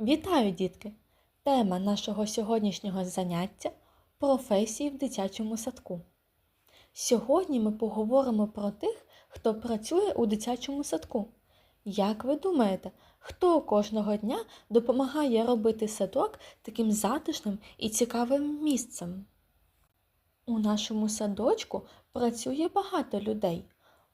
Вітаю, дітки! Тема нашого сьогоднішнього заняття професії в дитячому садку. Сьогодні ми поговоримо про тих, хто працює у дитячому садку. Як ви думаєте, хто кожного дня допомагає робити садок таким затишним і цікавим місцем? У нашому садочку працює багато людей.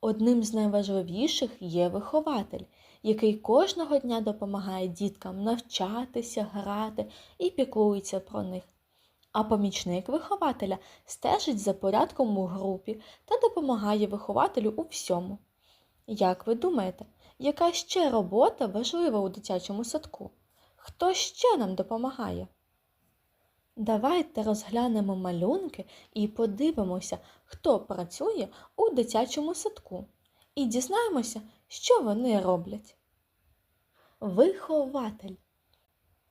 Одним з найважливіших є вихователь, який кожного дня допомагає діткам навчатися, грати і піклується про них. А помічник вихователя стежить за порядком у групі та допомагає вихователю у всьому. Як ви думаєте, яка ще робота важлива у дитячому садку? Хто ще нам допомагає? Давайте розглянемо малюнки і подивимося, хто працює у дитячому садку, і дізнаємося, що вони роблять. Вихователь.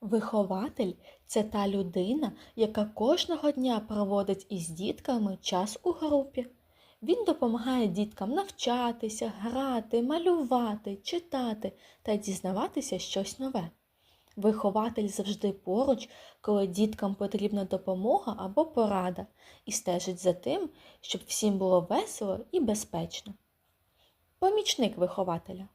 Вихователь це та людина, яка кожного дня проводить із дітками час у групі. Він допомагає діткам навчатися, грати, малювати, читати та дізнаватися щось нове. Вихователь завжди поруч, коли діткам потрібна допомога або порада, і стежить за тим, щоб всім було весело і безпечно. Помічник вихователя.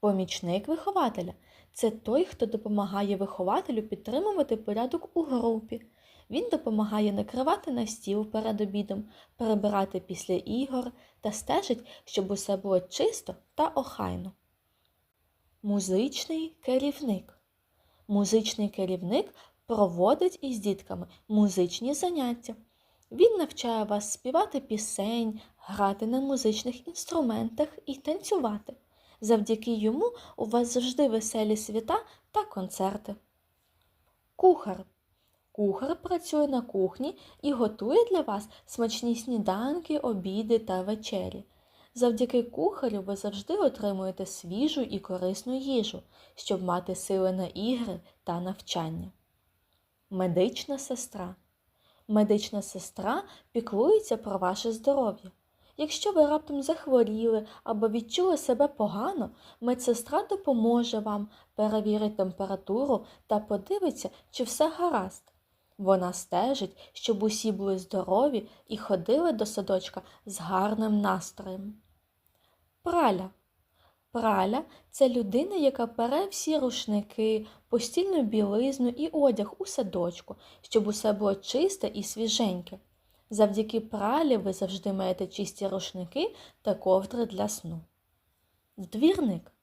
Помічник вихователя це той, хто допомагає вихователю підтримувати порядок у групі. Він допомагає накривати на стіл перед обідом, перебирати після ігор та стежить, щоб усе було чисто та охайно. Музичний керівник. Музичний керівник проводить із дітками музичні заняття. Він навчає вас співати пісень, грати на музичних інструментах і танцювати. Завдяки йому у вас завжди веселі свята та концерти. Кухар. Кухар працює на кухні і готує для вас смачні сніданки, обіди та вечері. Завдяки кухарю ви завжди отримуєте свіжу і корисну їжу, щоб мати сили на ігри та навчання. Медична сестра. Медична сестра піклується про ваше здоров'я. Якщо ви раптом захворіли або відчули себе погано, медсестра допоможе вам, перевірить температуру та подивиться, чи все гаразд. Вона стежить, щоб усі були здорові і ходили до садочка з гарним настроєм. Праля. Праля це людина, яка пере всі рушники, постільну білизну і одяг у садочку, щоб усе було чисте і свіженьке. Завдяки пралі ви завжди маєте чисті рушники та ковдри для сну. Двірник.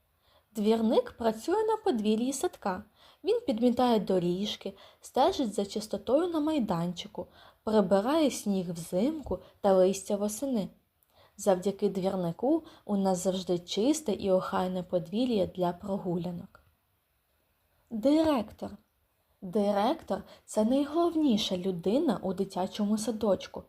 Двірник працює на подвір'ї садка. Він підмітає доріжки, стежить за чистотою на майданчику, прибирає сніг взимку та листя восени. Завдяки двірнику у нас завжди чисте і охайне подвір'я для прогулянок. Директор. Директор це найголовніша людина у дитячому садочку.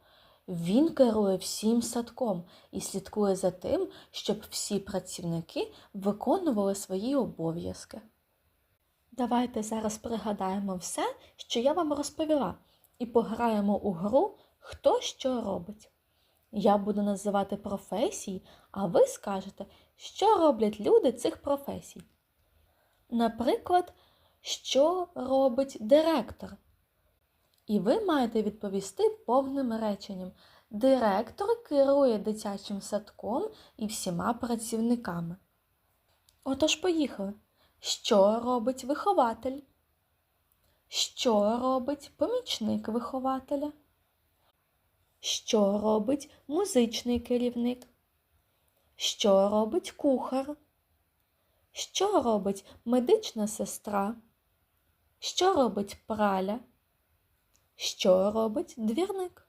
Він керує всім садком і слідкує за тим, щоб всі працівники виконували свої обов'язки. Давайте зараз пригадаємо все, що я вам розповіла, і пограємо у гру Хто що робить. Я буду називати професії, а ви скажете, що роблять люди цих професій. Наприклад, що робить директор? І ви маєте відповісти повним реченням. Директор керує дитячим садком і всіма працівниками. Отож, поїхали. Що робить вихователь? Що робить помічник вихователя? Що робить музичний керівник? Що робить кухар? Що робить медична сестра? Що робить праля? Що робить двірник?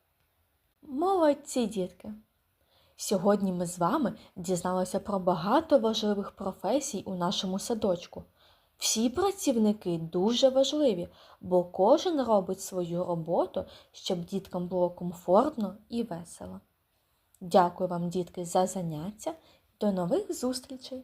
Молодці дітки! Сьогодні ми з вами дізналися про багато важливих професій у нашому садочку. Всі працівники дуже важливі, бо кожен робить свою роботу, щоб діткам було комфортно і весело. Дякую вам, дітки, за заняття. До нових зустрічей!